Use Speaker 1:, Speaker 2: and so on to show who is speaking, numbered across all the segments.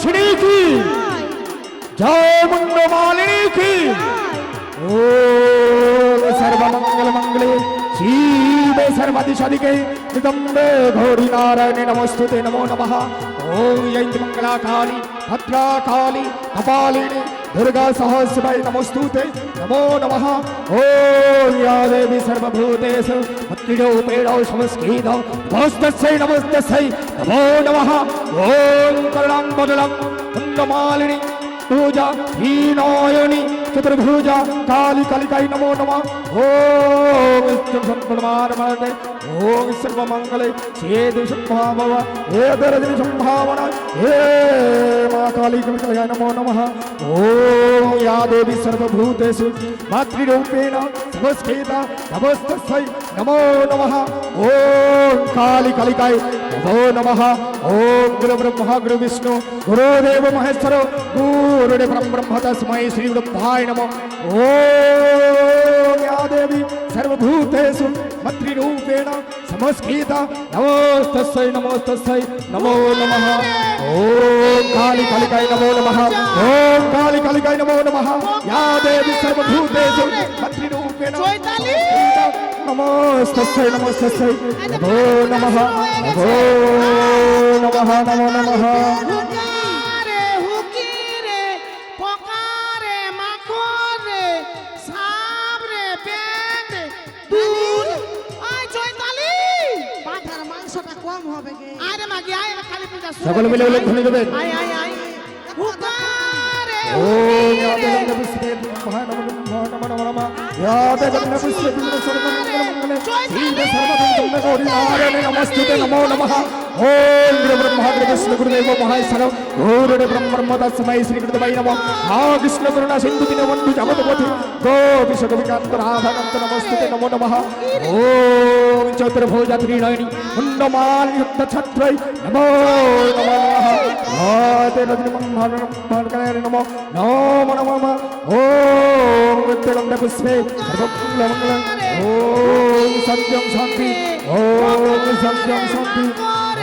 Speaker 1: श्री की। जय मंगल मालिनी की। ओम सर्वमंगल मंगले शिवे सर्वाधिशाधिके। दिगंबे घोरी नारायणे नमस्तुते नमो नमः। ओम यज्ञ मंगला काली भद्रा काली कपालिनी। दुर्गा सहस्रमय नमस्तुते नमो नमः ओम या देवी सर्वभूतेषु भक्तिरूपेण संस्कृत नमस्तस्यै नमस्तस्यै नमो नमः ओम करुणां बदलं कुन्दमालिनी पूजा हीनायणी चतुर्भुजा काली कालिकाई नमो नमः ओम इष्टं संप्रमाणमते ओम सर्वमंगले छेदि संभावव हे दरदि संभावना हे मा काली कालिकाय नमो नमः ओम या देवी सर्वभूतेषु मातृरूपेण संस्कृता नमस्तस्यै नमो नमः ओम काली कालिकाय नमो नमः ओम गुरु ब्रह्मा गुरु विष्णु गुरुदेव महेश्वर गुरुदेव परम ब्रह्म तस्मै श्री ब्रह्माय नमः ओम या देवी सर्वभूतेषु मत्रिरूपेण समस्कृता नमोस्तस्यै नमोस्तस्यै नमो नमः ॐ काली कालिकाय नमो नमः ॐ काली कालिकाय नमो नमः या देवी सर्वभूतेषु मत्रिरूपेण नमोस्तस्यै नमोस्तस्यै नमो नमः नमो नमः नमो नमः সকলে মিলে উল্লেখনি দেবেন
Speaker 2: আয় আয় আয়
Speaker 1: मनोरमा याद गगन पुष्य बिंदु सर्वं मंगलमंगले श्रीद सर्वं मंगलगौरी नारायण नमस्ते नमो नमः ओम गुरु ब्रह्मा गुरु विष्णु गुरुदेव महेश्वर गुरुर् ब्रह्म तस्मै श्री गुरुदेवाय नमः हा कृष्ण करुणा सिंधु दीन बंधु जगतपति गोपिश गोपिकांत राधाकांत नमस्ते नमो नमः ओम चतुर्भुज त्रिनयनी मुंडमाल युक्त छत्रै नमो नमः ओम रजनी मंगल नमः नमो नमः ओम লগ্ন পুষ্পে মঙ্গলমঙ্গল ওম সত্যং শান্তি ওম সত্যং শান্তি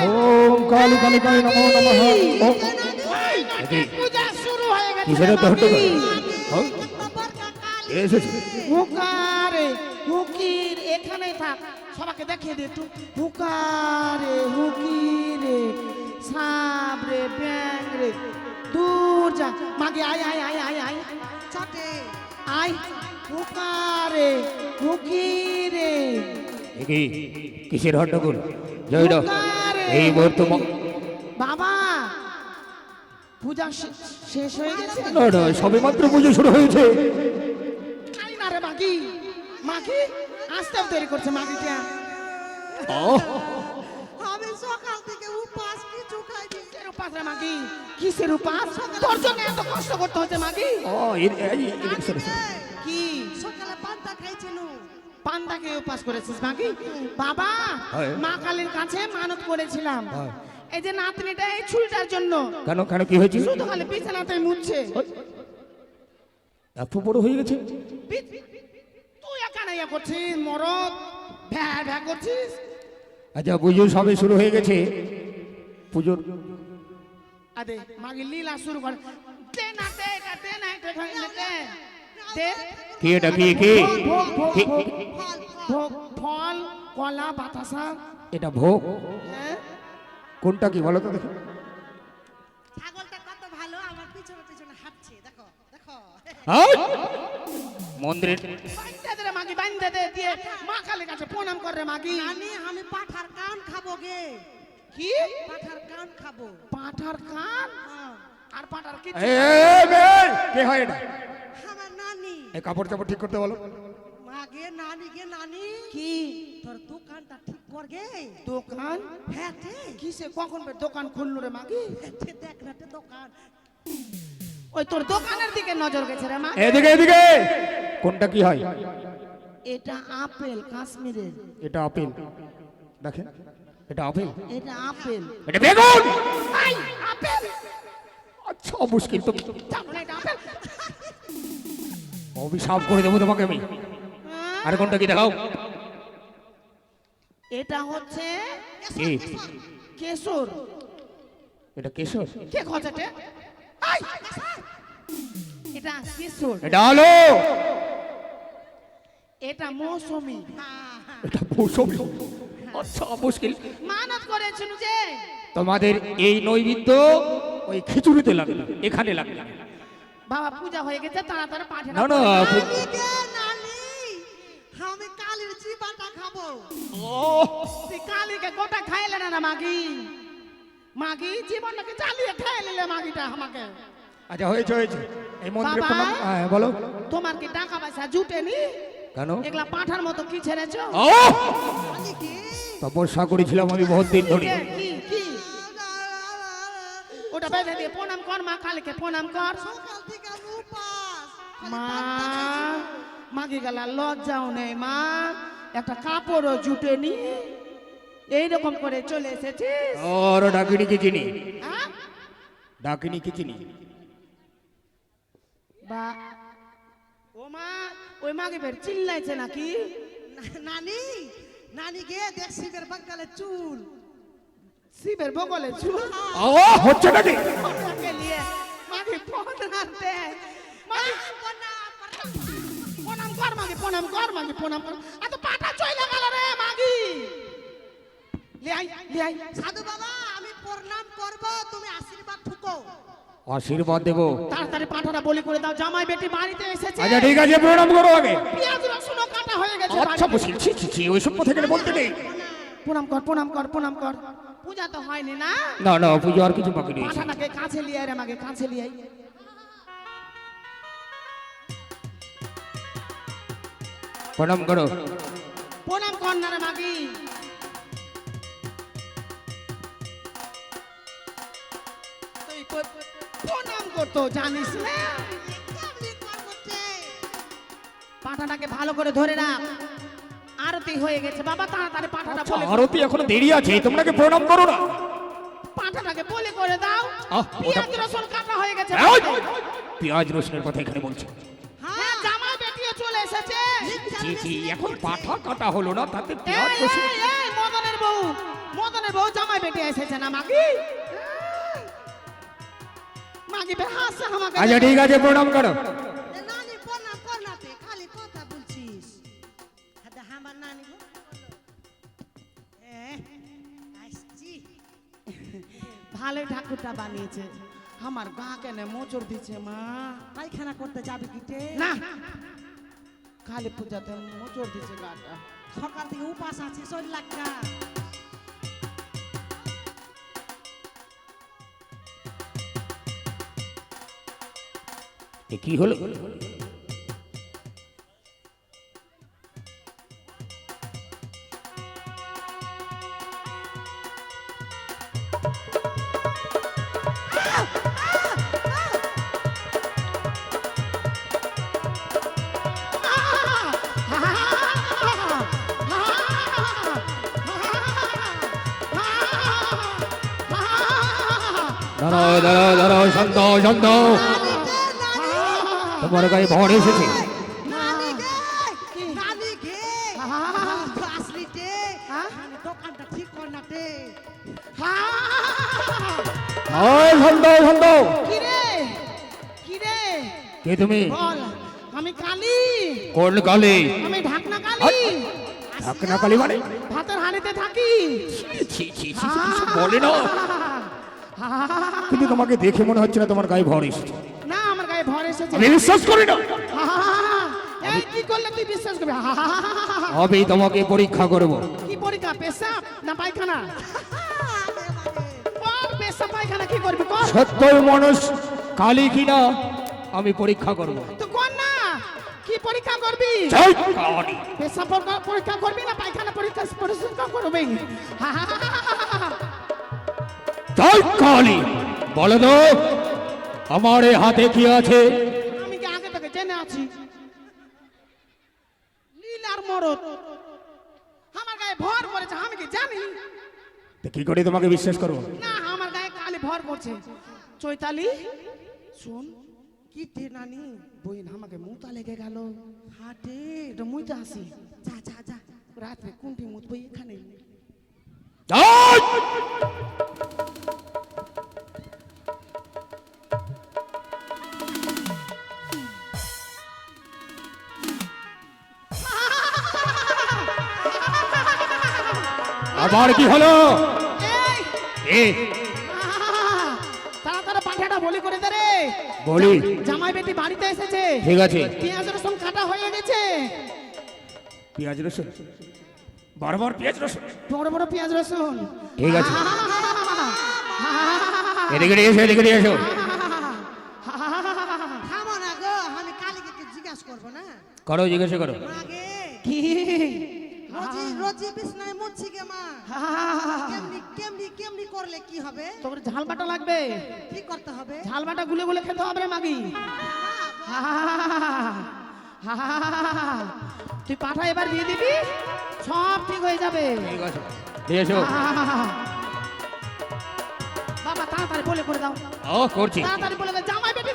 Speaker 1: ওম কালি কালি
Speaker 2: কালি নমো নমঃ। ওম
Speaker 1: কিসের দহট এসেছে।
Speaker 2: হুকারে হুকির এখানেই থাক। সবাইকে দেখিয়ে দে একটু। হুকারে হুকিরে সাবরে ব্যাংরে দূর যা। মাগে আয় আয় আয় আয় আয়।
Speaker 3: চাটে।
Speaker 2: আয় হুকারে হুকিরে
Speaker 1: কি? কিসের হট্টগোল? জয় রাম। এই মুহূর্তে
Speaker 2: বাবা পূজা শেষ হয়ে গেছে?
Speaker 1: না না সবে মাত্র পুজো শুরু হয়েছে।
Speaker 2: আই না রে মাগি। মাগি আসতে দেরি করছে মাগিটা
Speaker 3: আমি সকাল উপাস
Speaker 2: রে মাগি। কিসের উপাস? তোর জন্য এত কষ্ট করতে হচ্ছে মাগি। কি?
Speaker 3: সকালে পান্তা খাইছিল।
Speaker 2: পান্ডাকে উপাস করেছিস মাগি? বাবা
Speaker 1: হ্যাঁ।
Speaker 2: মা কালীর কাছে মানত করেছিলাম। এই যে নাতনিটা এই ছুরিটার জন্য।
Speaker 1: কেন কেন কি হয়েছে
Speaker 2: শুধু খালি বিছানাতে মুছছে।
Speaker 1: এত বড় হয়ে গেছে?
Speaker 2: তুই এখানে ইয়ে করছিস মরদ ভ্যা ভ্যা করছিস?
Speaker 1: আচ্ছা পুজো সবে শুরু হয়ে গেছে। পুজোর
Speaker 2: আদে মাগি লীলা শুরু করে দে না দে এটা দে না এটা ধরে নে, দে দে
Speaker 1: কি এটা কি কি
Speaker 3: ফল
Speaker 2: কলা বাতাসা
Speaker 1: এটা ভোগ
Speaker 2: হ্যাঁ
Speaker 1: কোনটা কি বলো তো দেখি
Speaker 3: ছাগলটা কত ভালো আমার পিছনে পিছনে হাঁটছে দেখো দেখো।
Speaker 1: আয়! মন্দিরের
Speaker 2: বান্ধে দে রে মাগি বান্ধে দে দিয়ে মা কালীর কাছে প্রণাম কর রে মাগি।
Speaker 3: আমি আমি পাঠার কান খাব গে।
Speaker 2: কি?
Speaker 3: পাঠার কান খাব।
Speaker 2: পাঠার কান?
Speaker 3: হ্যাঁ।
Speaker 2: আর পাঠার কি
Speaker 1: এ, মেয়ে, কে হয় এটা?
Speaker 3: আমার নানি।
Speaker 1: এই কাপড় চাপড় ঠিক করতে বলো।
Speaker 3: মা গে নানি গে নানি।
Speaker 2: কি?
Speaker 3: তোর দোকানটা ঠিক কর গে।
Speaker 2: দোকান?
Speaker 3: হ্যাঁ
Speaker 2: কিসে? কখন বে দোকান খুললো রে মাগি
Speaker 3: দেখ না দোকান।
Speaker 2: ওই তোর দোকানের দিকে নজর গেছে রে মা।
Speaker 1: এদিকে এদিকে। কোনটা কি হয়?
Speaker 2: এটা আপেল কাশ্মীরের।
Speaker 1: এটা আপেল। দেখেন এটা আপেল?
Speaker 2: এটা আপেল।
Speaker 1: এটা বেগুন!
Speaker 2: আই আপেল।
Speaker 1: আচ্ছা মুশকিল তো অভিশাপ করে দেবো তোমাকে আমি।
Speaker 2: হ্যাঁ?
Speaker 1: আর কোনটা কি দেখাও?
Speaker 2: এটা হচ্ছে
Speaker 1: কি?
Speaker 2: কেশর।
Speaker 1: এটা কেশর?
Speaker 2: কে খোঁজাটে আই এটা কিশোর।
Speaker 1: এটা আলো!
Speaker 2: এটা মৌসুমি।
Speaker 1: এটা মৌসুমি। আচ্ছা মুশকিল
Speaker 2: মানত করেছিল যে?
Speaker 1: তোমাদের এই নৈবেদ্য ওই খিচুড়িতে লাগবে এখানে লাগবে
Speaker 2: বাবা পূজা হয়ে গেছে তাড়াতাড়ি পাঠে
Speaker 1: না না
Speaker 3: আমি কালির চিবাটা খাব।
Speaker 2: তুই কালীকে গোটা খাইলে না না মাগি? মাগি জীবনটাকে চালিয়ে খাই নিলে মাগিটা আমাকে?
Speaker 1: আচ্ছা হয়েছে হয়েছে। এই মন্দিরে? হ্যাঁ বলো।
Speaker 2: তোমার কি টাকা পয়সা জুটেনি?
Speaker 1: কেন?
Speaker 2: এগুলা পাঠার মতো কি ছেড়েছো?
Speaker 1: তপস্যা করেছিলাম আমি বহুত দিন ধরে।
Speaker 2: ওটা বেঁধে দিয়ে প্রণাম কর মা কালীকে প্রণাম কর। মা মাগি গেলা লজ্জাও নেই মা। একটা কাপড়ও জুটেনি। এইরকম করে চলে এসেছিস?
Speaker 1: ওর ডাকিনি কি চিনি?
Speaker 2: হ্যাঁ?
Speaker 1: ডাকিনি কি চিনি?
Speaker 2: বা ও মা ওই মাগে বের চিল্লাইছে নাকি?
Speaker 3: না- নানি নানি গে দেখ শিবের বাগালে চুল।
Speaker 2: শিবের বগলে চুল?
Speaker 1: ও হচ্ছে নাকি
Speaker 2: মাগে প্রণাম দে। প্রণাম কর মাগে প্রণাম কর মাগে প্রণাম কর। আ তো পাটা চইলা গেল রে মাগি। লিয়াই লিয়াই
Speaker 3: সাধু বাবা আমি প্রণাম করব তুমি আশীর্বাদ ঠুকো।
Speaker 1: আশীর্বাদ দেবো।
Speaker 2: তাড়াতাড়ি পাঠাটা বলি করে দাও জামাই বেটি বাড়িতে এসেছে।
Speaker 1: আচ্ছা ঠিক আছে প্রণাম করো আগে।
Speaker 2: পেঁয়াজ রসুনও কাটা হয়ে গেছে
Speaker 1: আচ্ছা বসি। ছি ছি ছি ওইসব কথা এখানে বলতে নেই।
Speaker 2: প্রণাম কর প্রণাম কর প্রণাম কর। পূজা তো হয়নি না?
Speaker 1: না না পুজো আর কিছু বাকি নেই
Speaker 2: পাঠাটাকে কাছে লিয়ে রে আমাকে কাছে লিয়ে আই।
Speaker 1: প্রণাম করো।
Speaker 2: প্রণাম কর না রে মাগি। করতো জানিস। না
Speaker 3: তে?
Speaker 2: পাঠাটাকে ভালো করে ধরে রাখ। আরতি হয়ে গেছে। বাবা তাড়াতাড়ি পাঠাটা বলে
Speaker 1: আরতি এখনও দেরি আছে তোমরা কি প্রণাম করো না।
Speaker 2: পাঠাটাকে বলে করে দাও। পেঁয়াজ রসুন কাটা হয়ে গেছে!
Speaker 1: পেঁয়াজ রসুনের কথা এখানে বলছে?
Speaker 2: হ্যাঁ জামাই বেটিও চলে এসেছে।
Speaker 1: জি জি এখন পাঠা কাটা হলো না তাতে পেঁয়াজ রসুন
Speaker 2: এই, মদনের বউ মদনের বউ জামাই বেটি এসেছে না মাগি আমাকে
Speaker 1: আচ্ছা ঠিক আছে প্রণাম করো
Speaker 3: এ নানি প্রণাম কর না তে, খালি কথা বলছিস হাতে আমার নানি গো। আসছি।
Speaker 2: ভালোই ঠাকুরটা বানিয়েছে আমার গা কেন মোচড় দিচ্ছে মা
Speaker 3: পায়খানা করতে যাবি কিটে
Speaker 2: না কালী পূজাতে মোচড় দিচ্ছে গাটা
Speaker 3: সকাল থেকে উপাস আছি শরীর লাগা
Speaker 1: এ কি হলো দাঁড়াও দাঁড়াও দাঁড়াও শান্ত শান্ত তোমার গায়ে ভর এসেছে।
Speaker 2: কি? হ্যাঁ?
Speaker 1: তুমি
Speaker 2: আমি কালী।
Speaker 1: কোন কালে?
Speaker 2: আমি ঢাকনা কালী।
Speaker 1: ঢাকনা কালী মানে?
Speaker 2: ভাতের হাড়িতে থাকি।
Speaker 1: বলে না কিন্তু তোমাকে দেখে মনে হচ্ছে না তোমার গায়ে ভর এসেছে।
Speaker 2: না আমার গায়ে ভর এসেছে
Speaker 1: আমি বিশ্বাস করি না
Speaker 2: এই কি করলে তুই বিশ্বাস করবি
Speaker 1: আমি তোমাকে পরীক্ষা করব
Speaker 2: কি পরীক্ষা পেশাব না পায়খানা পেশাব পায়খানা কি করবি
Speaker 1: মানুষ কালী কিনা আমি পরীক্ষা করব
Speaker 2: তো না কি পরীক্ষা করবি
Speaker 1: কালী
Speaker 2: পরীক্ষা- করবি না পায়খানা পরীক্ষা পরীক্ষা করবি
Speaker 1: কালী বলো তো আমার এই হাতে কি আছে?
Speaker 2: আমি কি আগে থেকে জেনে আছি? লীলার মরদ। আমার গায়ে ভর পড়েছে আমি কি জানি?
Speaker 1: তো কি করে তোমাকে বিশ্বাস করব?
Speaker 2: না আমার গায়ে কালি ভর পড়ছে। চৈতালি শোন
Speaker 3: কি তে নানি
Speaker 2: বইন আমাকে মুতা লেগে গেল।
Speaker 3: হাটে
Speaker 2: এটা মুইতে আসি।
Speaker 3: যা যা যা।
Speaker 2: রাত্রে কোনটি মুতবো এখানে।
Speaker 1: আবার কি হলো?
Speaker 2: এই।
Speaker 1: এ।
Speaker 2: আহ, তাড়াতাড়ি পাঠাটা বলি করে দে রে।
Speaker 1: বলি।
Speaker 2: জামাই বেটি বাড়িতে এসেছে।
Speaker 1: ঠিক আছে।
Speaker 2: পেঁয়াজ রসুন কাটা হয়ে গেছে।
Speaker 1: পেঁয়াজ রসুন? বারবার পেঁয়াজ রসুন?
Speaker 2: বড় বড় পেঁয়াজ রসুন।
Speaker 1: ঠিক আছে।
Speaker 2: আহ,
Speaker 1: এদিকে নিয়ে এসো এদিকে এসো।
Speaker 3: থামো না গো আমি কালীকে জিজ্ঞাসা করব না।
Speaker 1: করো জিজ্ঞাসা করো
Speaker 3: আগে
Speaker 2: কি
Speaker 3: রোজি রোজি মুচ্ছি গে মা কেমনি কেমনি কেমনি করলে কি হবে
Speaker 2: ঝাল বাটা লাগবে
Speaker 3: কি করতে হবে
Speaker 2: ঝাল বাটা গুলে গুলে খেতে হবে মাগি তুই পাঠা এবার দিয়ে দিবি সব ঠিক হয়ে যাবে
Speaker 1: ঠিক আছে নিয়ে এসো
Speaker 2: বাবা তাড়াতাড়ি বলে করে দাও
Speaker 1: ও করছি
Speaker 2: তাড়াতাড়ি বলে দাও জামাই বেটি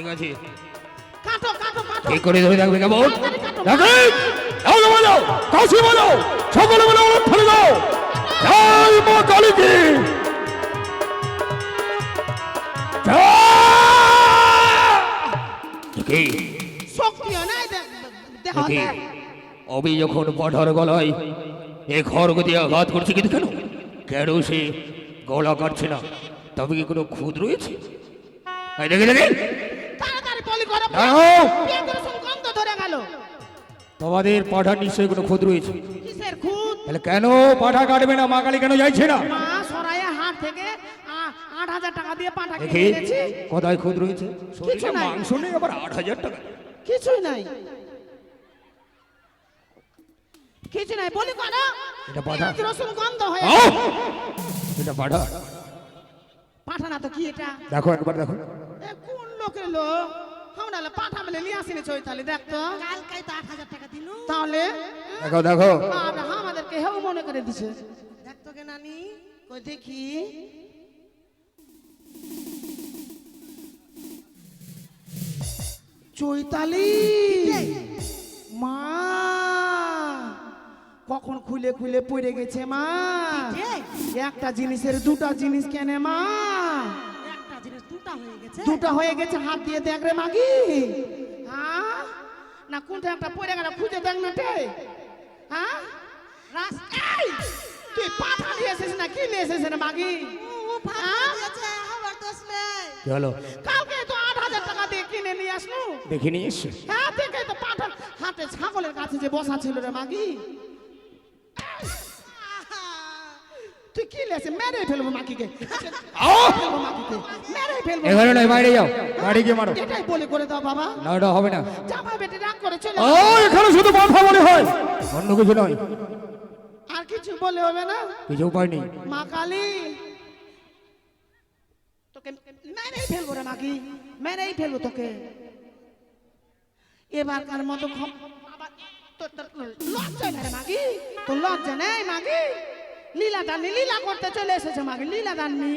Speaker 1: ঠিক আছে।
Speaker 2: কাটো কাটো কাটো।
Speaker 1: ঠিক করে ধরে রাখবে কেমন? দাও বলো কাশি বলো সকলে বলো দাও। জয় মা কালী কি? কি? কি? অবি যখন পাঠার গলায় এ ঘর দিয়ে আঘাত করছে কিন্তু কেন? কেন সে গলা কাটছে না? তবে কি কোনো খুদ রয়েছে? দেখে দেখে! তোমাদের পাঠার নিশ্চয়ই কোনো খুদ রয়েছে।
Speaker 2: কিসের খুদ
Speaker 1: তাহলে কেন পাঠা কাটবে না? মা কালী কেন যাইছে না?
Speaker 2: মা সরাইয়া হাট থেকে আট হাজার টাকা দিয়ে পাঠা
Speaker 1: দেখি
Speaker 2: কিনে এনেছি।
Speaker 1: কোথায় খুদ রয়েছে? শরীরে মাংস নেই আবার আট হাজার টাকা।
Speaker 2: কিছুই নাই। কিছু নাই। বলি করো
Speaker 1: এটা পাঠা।
Speaker 2: রসুন গন্ধ হয়ে
Speaker 1: এটা পাঠা।
Speaker 2: পাঠা না তো কি এটা?
Speaker 1: দেখো একবার দেখো।
Speaker 2: কোন লোকের লোক? হলে পাঠা বলে নিয়ে আসিনি চৈতালি। দেখ তো।
Speaker 3: কালকাই তো আট হাজার টাকা দিল।
Speaker 2: তাহলে?
Speaker 1: দেখো দেখো।
Speaker 2: আমরা আমাদেরকে হেউ মনে করে দিছে।
Speaker 3: দেখতো গে নানি।
Speaker 2: কই দেখি। চৈতালি! মা! কখন খুলে খুলে পড়ে গেছে মা? একটা জিনিসের দুটা জিনিস কেনে মা?
Speaker 3: দুটা হয়ে গেছে
Speaker 2: দুটা হয়ে গেছে হাত দিয়ে দেখ রে মাগি। হ্যাঁ? না কোনটা একটা পড়ে গেল খুঁজে দেখ না টে হ্যাঁ? রাস এই! তুই পাঠা নিয়ে এসেছিস না কি নিয়ে এসেছিস রে মাগি?
Speaker 3: ও ভাত
Speaker 2: হ্যাঁ? তো আট হাজার টাকা দিয়ে কিনে নিয়ে আসলো।
Speaker 1: দেখে নিয়ে এসছে
Speaker 2: হ্যাঁ দেখে তো পাঠা হাতে ছাগলের কাছে যে বসা ছিল রে মাগি। তুই কি লেছে মেরে ফেলব মাকিকে ফেলব মাকিকে মেরে ফেলব
Speaker 1: নয় বাইরে যাও। বাড়ি গিয়ে মারো।
Speaker 2: এটাই বলে করে দাও বাবা।
Speaker 1: না ওটা হবে না।
Speaker 2: জামা বেটে রাগ করে চলে
Speaker 1: ও এখানে শুধু মাথা মনে হয়। অন্য কিছু নয়।
Speaker 2: আর কিছু বলে হবে না?
Speaker 1: কিছু উপায় নেই।
Speaker 2: মা কালী তোকে মেরেই ফেলব রে মাকি মেরেই ফেলব তোকে। এবারকার মতো আবার তোর তোর লজ্জা নেই মাগি? তোর লজ্জা নেই মাগি? লীলা দানি লীলা করতে চলে এসেছে মাগি লীলা দানি!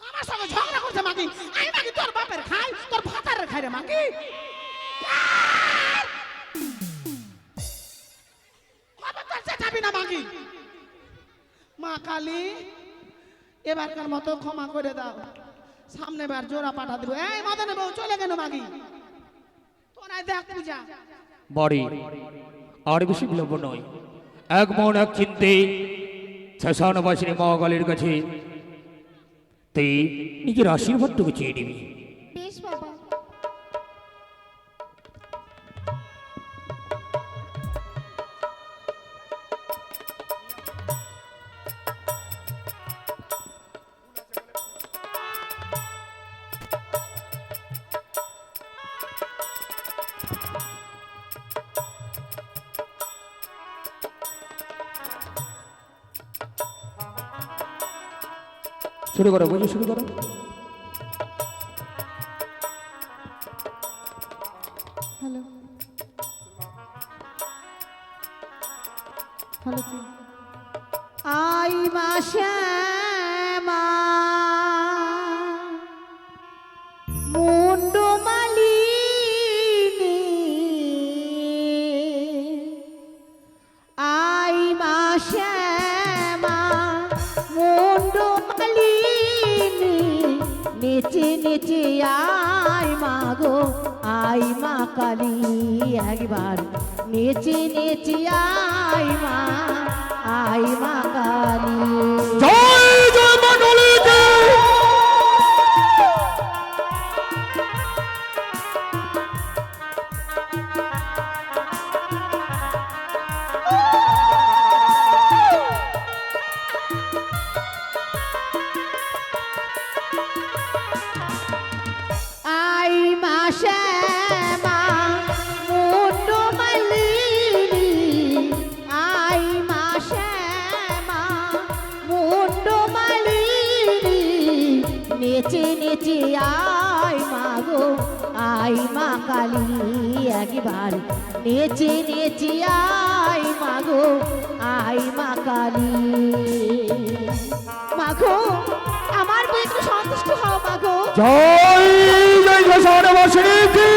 Speaker 2: আমার সঙ্গে ঝগড়া করছে মাগি আমি মাগি তোর বাপের খাই, তোর ভাতারের খাই রে খবরদার চেঁচাবি না মাগি মা কালী, এবারকার মতো ক্ষমা করে দাও। সামনে বার জোড়া পাঠা দেবো। এই মদন বউ, চলে গেল মাগি তোরাই দেখ পূজা।
Speaker 1: বাড়ি। আর বেশি বিলম্ব নয়। এক মন, এক চিন্তে শ্মশানবাসিনী মহাকালের কাছে। তুই নিজের আশীর্বাদটুকু চেয়ে নিবি। শুরু করো বুঝে শুরু করো।
Speaker 4: নেচে নিচি আয় মা গো আই মা কালী। একবার নিচি নিচি আয় মা আই মা কালী।
Speaker 1: জয় জয়
Speaker 4: নেচে নেচে আয় মা গো আয় মা কালী একবার নেচে নেচে আয় মা গো আয় মা কালী মা গো আমার একটু সন্তুষ্ট হও মা গো
Speaker 1: জয় জয় শ্মশানবাসিনী কি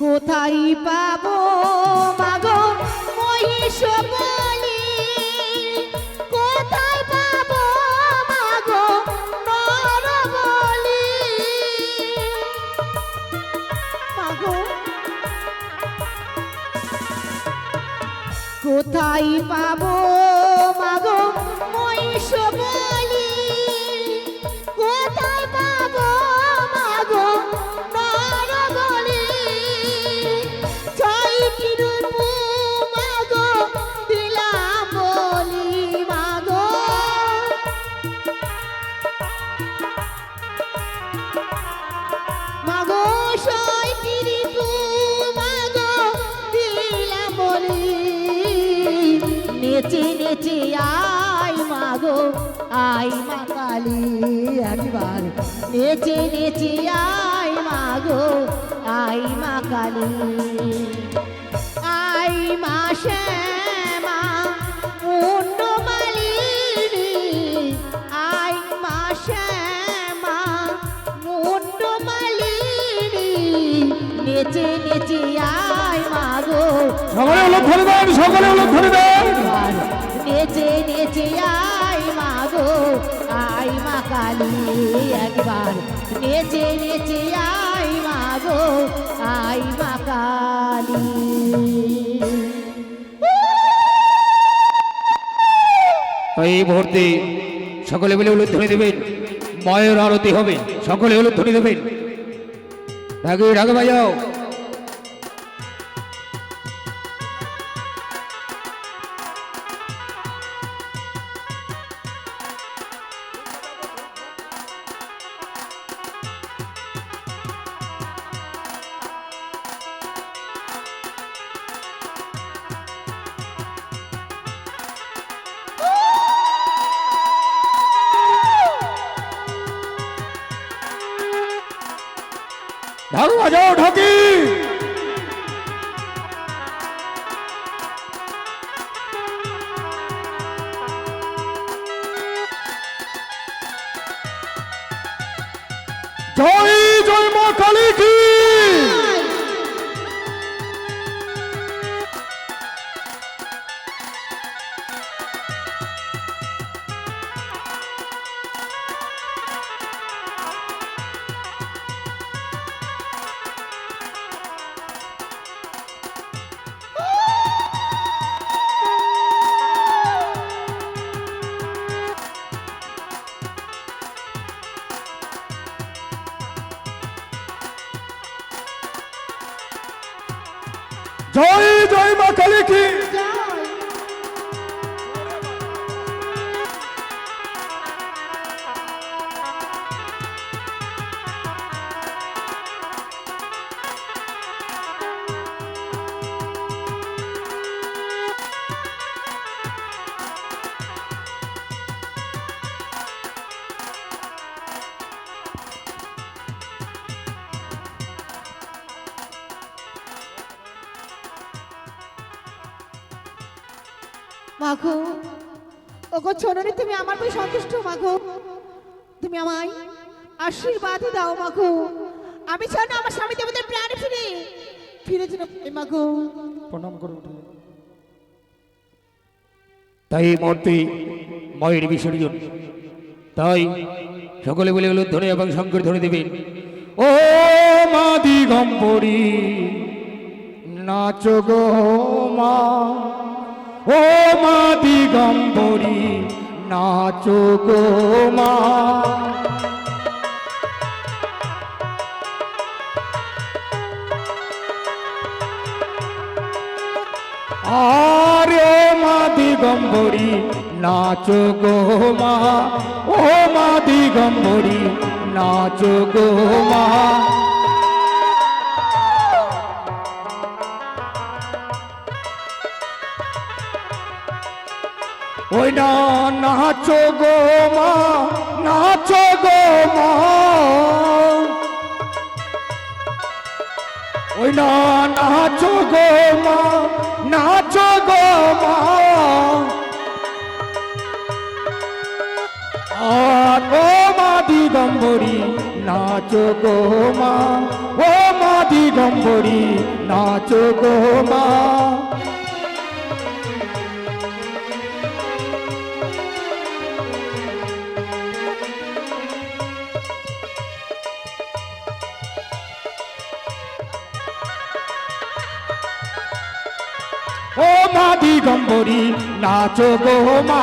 Speaker 4: কোথায় পাবো মাগো মহিষ কোথায় পাবো মাগো নর বলি? মাগো কোথায় পাবো নেচে আই মাগো আই মা কালী, একবার। নেচে নেচে আই মাগো আই মা কালী। আই মা শ্যামা নেচে নেচে আই মাগো
Speaker 1: সকলে হলো ধরে দেন সকলে হলো ধরে দেন।
Speaker 4: নেচে নেচে আই মাগো আই মা কালী একবার। নেচে নেচে আই মাগো আই মা কালী।
Speaker 1: এই মুহূর্তে সকলে মিলে উলুধ্বনি দেবেন। মায়ের আরতি হবে। সকলে উলুধ্বনি দেবেন। ঢাকে ঢাকে বাজাও ঢাক বাজাও ঢাকি।
Speaker 4: মাগো। ওগো ছোনরি তুমি আমার প্রতি সন্তুষ্ট মাগো। তুমি আমায় আশীর্বাদ দাও মাগো। আমি চাই না আমার স্বামী দেবতার প্রাণে ফিরে। ফিরে যেন মাগো।
Speaker 1: প্রণাম করে উঠে। তাই এই মায়ের বিসর্জন। তাই সকলে বলে গেল ধরে এবং শঙ্কর ধরে দেবেন। ও মা দিগম্বরী, নাচো গো মা। ও মা দিগম্বরী, নাচো গো মা। আরে মা দিগম্বরী, নাচো গো মা। ও মা দিগম্বরী, নাচো গো মা। না নাচো গো মা, নাচো গো মা। ওই না নাচো গো মা, নাচো গো মা। আর ও মা দিগম্বরী, নাচো গো মা। ও মা দিগম্বরী, নাচো গো মা। নাচো গো মা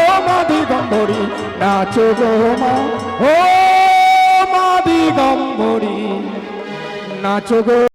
Speaker 1: ও মা দিগম্বরী নাচো গো মা ও মা দিগম্বরী নাচো গো।